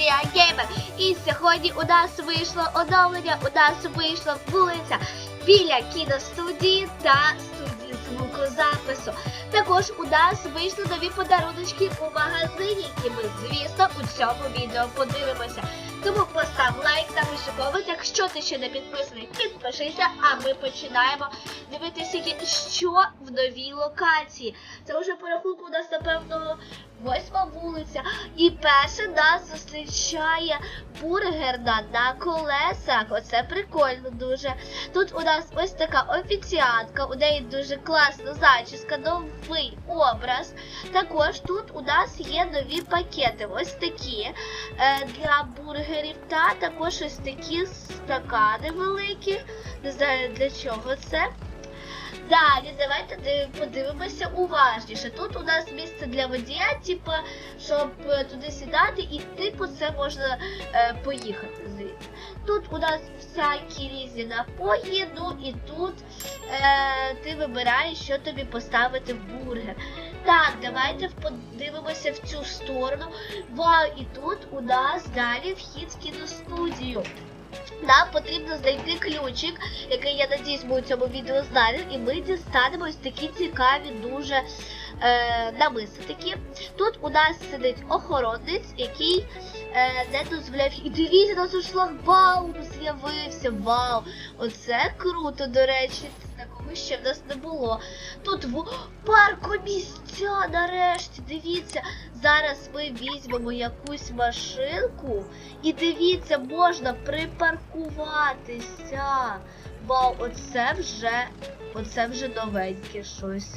студія Геймер. І сьогодні у нас вийшло оновлення, у нас вийшла вулиця біля кіностудії та студії звукозапису. Також у нас вийшли нові подаруночки у магазині, які ми, звісно, у цьому відео подивимося. Тому постав лайк та пиши. Якщо ти ще не підписаний, підпишися, а ми починаємо дивитися, що в новій локації. Це вже по рахунку у нас, напевно, восьма вулиця. І перше нас зустрічає бургерна на колесах. Оце прикольно дуже. Тут у нас ось така офіціантка, у неї дуже класна зачіска, новий образ. Також тут у нас є нові пакети. Ось такі е, для бургерів. Та також ось такі стакани великі. Не знаю для чого це. Далі, давайте подивимося уважніше. Тут у нас місце для водія, типу, щоб е, туди сідати, і типу це можна е, поїхати звідси. Тут у нас всякі різні напої, ну і тут е, ти вибираєш, що тобі поставити в бургер. Так, давайте подивимося в цю сторону. Вау, і тут у нас далі вхід в кіностудію. Нам потрібно знайти ключик, який я надіюсь ми у цьому відео знайдемо, і ми дістанемо ось такі цікаві дуже е, намиси такі. Тут у нас сидить охоронець, який е, не дозволяє. І дивіться, у нас у шлагбаум з'явився. Вау! Оце круто, до речі. Такого ще в нас не було. Тут в парку місця нарешті. Дивіться, зараз ми візьмемо якусь машинку. І дивіться, можна припаркуватися. Вау, оце вже, оце вже новеньке щось.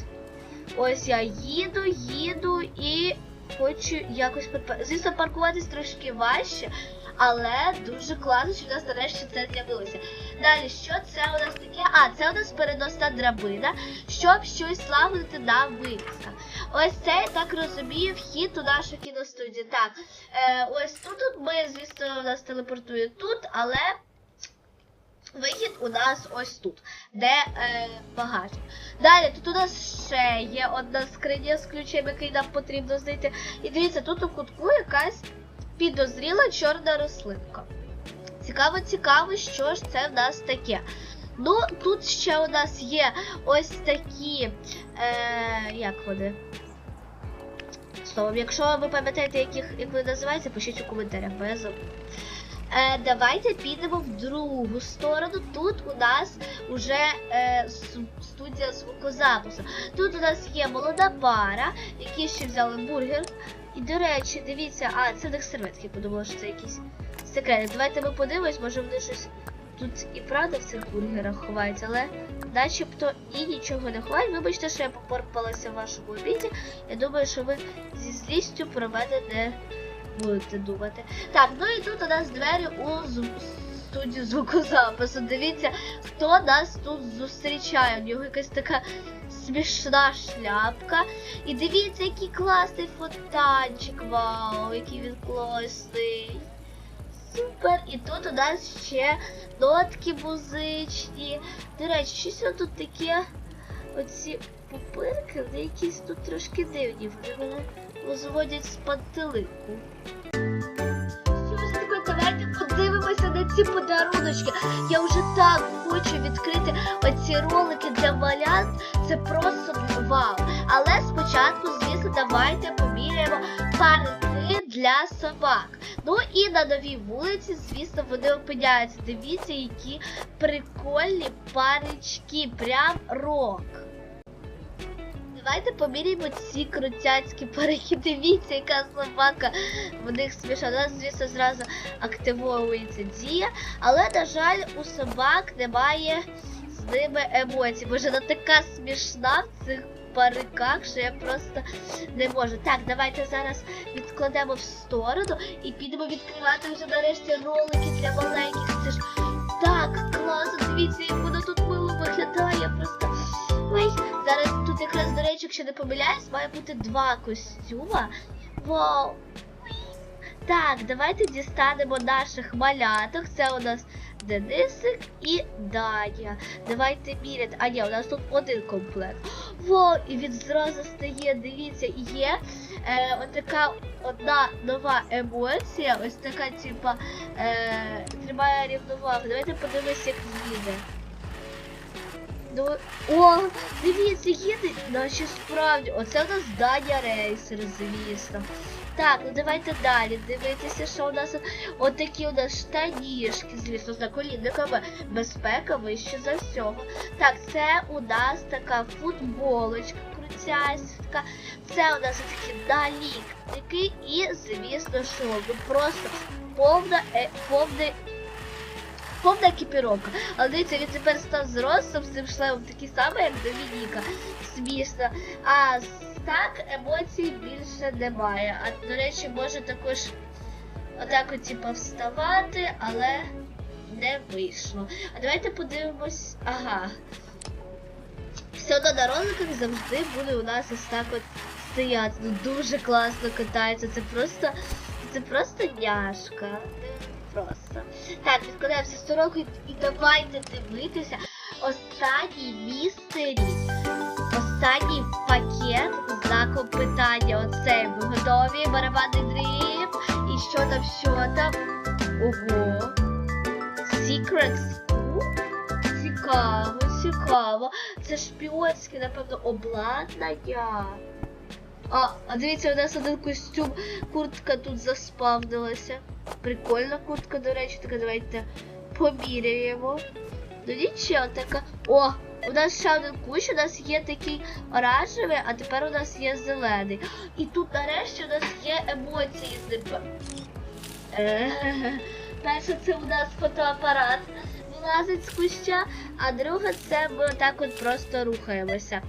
Ось я їду, їду і хочу якось припар... Звісно, паркуватись трошки важче, але дуже класно, що в нас нарешті це з'явилося. Далі, що це у нас таке? А, це у нас переносна драбина, щоб щось лагодити на вивісках. Ось це, я так розумію, вхід у нашу кіностудію. Так, е, ось тут от ми, звісно, нас телепортує тут, але вихід у нас ось тут, де е, багажник. Далі, тут у нас ще є одна скриня з ключем, який нам потрібно знайти. І дивіться, тут у кутку якась підозріла чорна рослинка. Цікаво, цікаво, що ж це в нас таке. Ну, тут ще у нас є ось такі. Е, як вони? Словом, якщо ви пам'ятаєте, яких, як вони називаються, пишіть у коментарях, бо я забув. Е, давайте підемо в другу сторону. Тут у нас вже е, студія звукозапису. Тут у нас є молода пара, які ще взяли бургер. І, до речі, дивіться, а, це не серветки, подумала, що це якісь секрети. Давайте ми подивимось, може вони щось тут і правда в цих бургерах ховають, але начебто і нічого не ховають. Вибачте, що я попорпалася в вашому обіді. Я думаю, що ви зі злістю про мене не будете думати. Так, ну і тут у нас двері у студію звукозапису. Дивіться, хто нас тут зустрічає. У нього якась така смішна шляпка. І дивіться, який класний фонтанчик. Вау, який він класний. Супер! І тут у нас ще нотки музичні. До речі, щось тут таке. Оці пупирки, вони якісь тут трошки дивні. Вони мене розводять з пантелику. Ці подаруночки. Я вже так хочу відкрити оці ролики для малят. Це просто вау. Але спочатку, звісно, давайте поміряємо парки для собак. Ну і на новій вулиці, звісно, вони опиняються. Дивіться, які прикольні парички. Прям рок. Давайте поміряємо ці крутяцькі парики. Дивіться, яка собака в них смішна. Нас, звісно, зразу активовується дія, але, на жаль, у собак немає з ними емоцій. Боже, вона така смішна в цих париках, що я просто не можу. Так, давайте зараз відкладемо в сторону і підемо відкривати вже нарешті ролики для маленьких. Це ж так класно, дивіться, як воно тут мило виглядає. Просто. Ой, зараз тут якраз, до речі, якщо не помиляюсь, має бути два костюма. Вау! Так, давайте дістанемо наших маляток. Це у нас Денисик і Даня. Давайте міряти. А ні, у нас тут один комплект. Вау, і він зразу стає, дивіться, є е, от така одна нова емоція, ось така, типа, е, тримає рівновагу. Давайте подивимось, як їде. Ну, о, дивіться, їде, наче справді. Оце у нас Даня рейсер, звісно. Так, ну давайте далі дивитися, що у нас от такі у нас штанішки, звісно, з наколінниками. Безпека вище за всього. Так, це у нас така футболочка крутяська. Це у нас такі наліпники і, звісно, що ну просто повна, е, повний повна екіпіровка. Але дивіться, він тепер став зростом з цим шлемом такий самий, як Домініка. Смішно. А так емоцій більше немає. А до речі, може також отак от типу, вставати, але не вийшло. А давайте подивимось. Ага. Все одно на роликах завжди буде у нас ось так от стояти. Ну дуже класно катається. Це просто. Це просто няшка. Просто. Так, відкладаємося сторогу і, давайте дивитися останній містері. Останній пакет знаком питання. Оцей ви готові, барабанний дріб. І що там, що там? Ого. Secret School? Цікаво, цікаво. Це шпіонське, напевно, обладнання. А, а дивіться, у нас один костюм, куртка тут заспавнилася. Прикольна куртка, до речі, така давайте поміряємо. Ну нічого така. О, у нас ще один кущ, у нас є такий оранжевий, а тепер у нас є зелений. І тут нарешті у нас є емоції з ним. Е, Перше це у нас фотоапарат вилазить з куща, а друге це ми отак от просто рухаємося.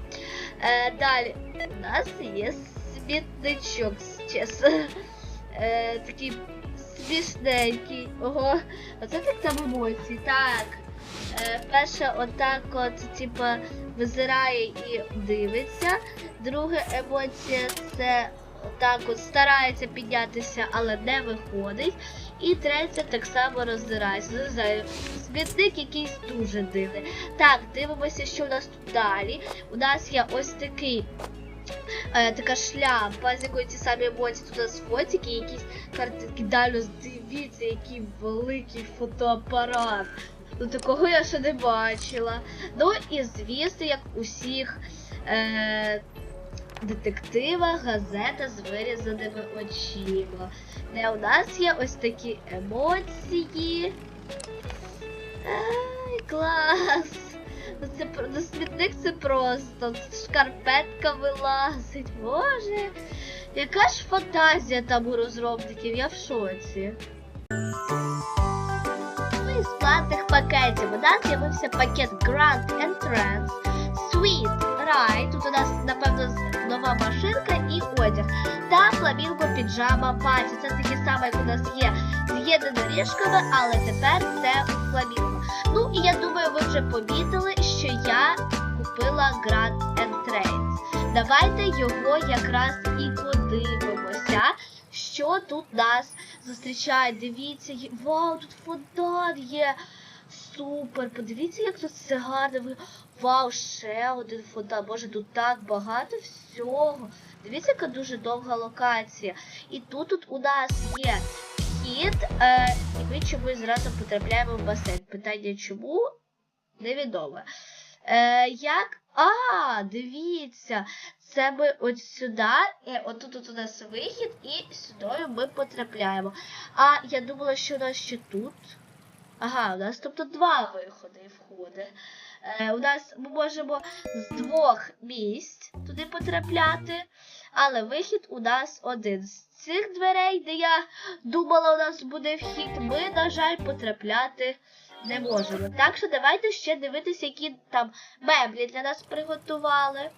Е, далі у нас є смітничок, чесно. Е, такий смішненький. Ого, оце так там емоції. Так. Е, перше, отак от, типа, визирає і дивиться. Друга емоція це отак от старається піднятися, але не виходить. І третя так само роздирається. Не якийсь дуже дивний. Так, дивимося, що у нас тут далі. У нас є ось такий. Е, така шляпа, з якої ті самі емоції тут у нас фотики, якісь картинки. Далі дивіться, який великий фотоапарат. Ну такого я ще не бачила. Ну і звісно, як усіх е, детектива, газета з вирізаними очима. Де у нас є ось такі емоції. Ай, клас! Ну це ну, смітник це просто. Шкарпетка вилазить. Боже. Яка ж фантазія там у розробників, я в шоці. Ну, із платних пакетів у нас з'явився пакет Grand Entrance, Sweet Ride, тут у нас, напевно, з- нова машинка і одяг. Та фламінго піджама паті. Це такі саме, як у нас є з єдиноріжками, але тепер це фламінго. Ну і я думаю, ви вже помітили, що я купила Grand Entrance. Давайте його якраз і подивимося, що тут нас зустрічає. Дивіться, вау, тут фонтан є. Супер! Подивіться, як тут все гарно. Вау, ще один фонтан. Боже, тут так багато всього. Дивіться, яка дуже довга локація. І тут, тут у нас є вхід, е, і ми чомусь зразу потрапляємо в басейн. Питання чому? Невідомо. Е, як? А, дивіться, це ми от сюди, отут тут у нас вихід, і сюди ми потрапляємо. А я думала, що у нас ще тут. Ага, у нас тобто два виходи і входи. Е, у нас ми можемо з двох місць туди потрапляти, але вихід у нас один. З цих дверей, де я думала, у нас буде вхід, ми, на жаль, потрапляти не можемо. Так що давайте ще дивитися, які там меблі для нас приготували.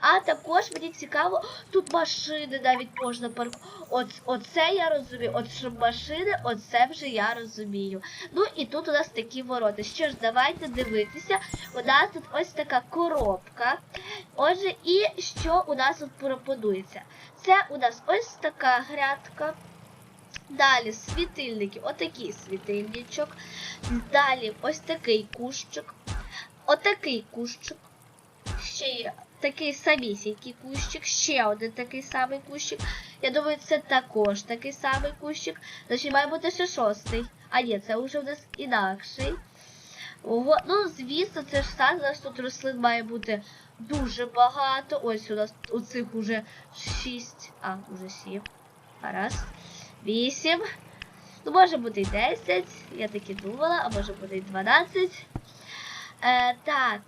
А також мені цікаво, тут машини навіть можна паркувати. От, оце я розумію. От що машини, оце вже я розумію. Ну і тут у нас такі ворота. Що ж, давайте дивитися. У нас тут ось така коробка. Отже, і що у нас тут пропонується? Це у нас ось така грядка. Далі світильники, отакий світильничок. Далі ось такий кущик. Отакий кущик. Ще є такий самісінький кущик, ще один такий самий кущик. Я думаю, це також такий самий кущик. Значить, має бути ще шостий. А ні, це вже у нас інакший. Ого, ну, звісно, це ж сад, зараз тут рослин має бути дуже багато. Ось у нас у цих уже 6, а, уже 7. Гаразд. 8. Ну, може бути і 10. Я так і думала, а може бути і 12. Е, так.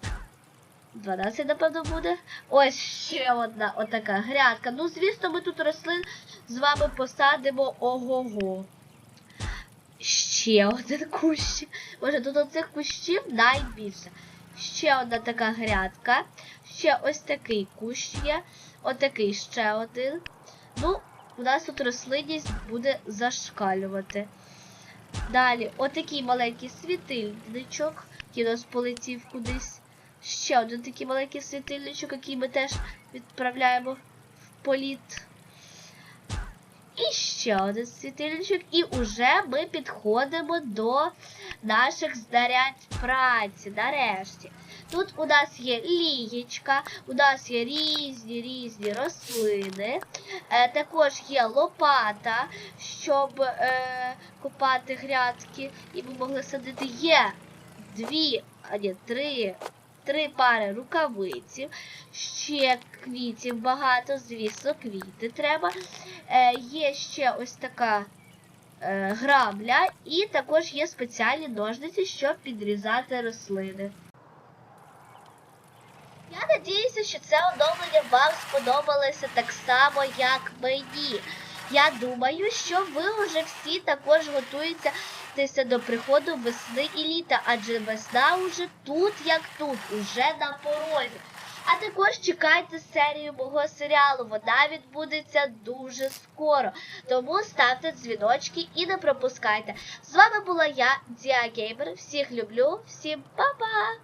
12, напевно, буде. Ось ще одна отака грядка. Ну, звісно, ми тут рослин з вами посадимо ого-го. Ще один кущик. Може, тут оцих кущів найбільше. Ще одна така грядка. Ще ось такий кущ є. Отакий ще один. Ну, у нас тут рослинність буде зашкалювати. Далі, отакий маленький світильничок, який у нас полетів кудись. Ще один такий маленький світильничок, який ми теж відправляємо в політ. І ще один світильничок. І вже ми підходимо до наших знарядь праці. Нарешті. Тут у нас є лієчка, у нас є різні різні рослини. Е, також є лопата, щоб е, копати грядки, і ми могли садити. Є дві, а ні, три, три пари рукавиців, ще квітів багато, звісно, квіти треба. Е, є ще ось така е, грабля, і також є спеціальні ножниці, щоб підрізати рослини. Я надіюся, що це оновлення вам сподобалося так само, як мені. Я думаю, що ви вже всі також готуєтеся до приходу весни і літа, адже весна уже тут, як тут, уже на порозі. А також чекайте серію мого серіалу. Вона відбудеться дуже скоро. Тому ставте дзвіночки і не пропускайте. З вами була я, Діа Геймер. Всіх люблю, всім па-па!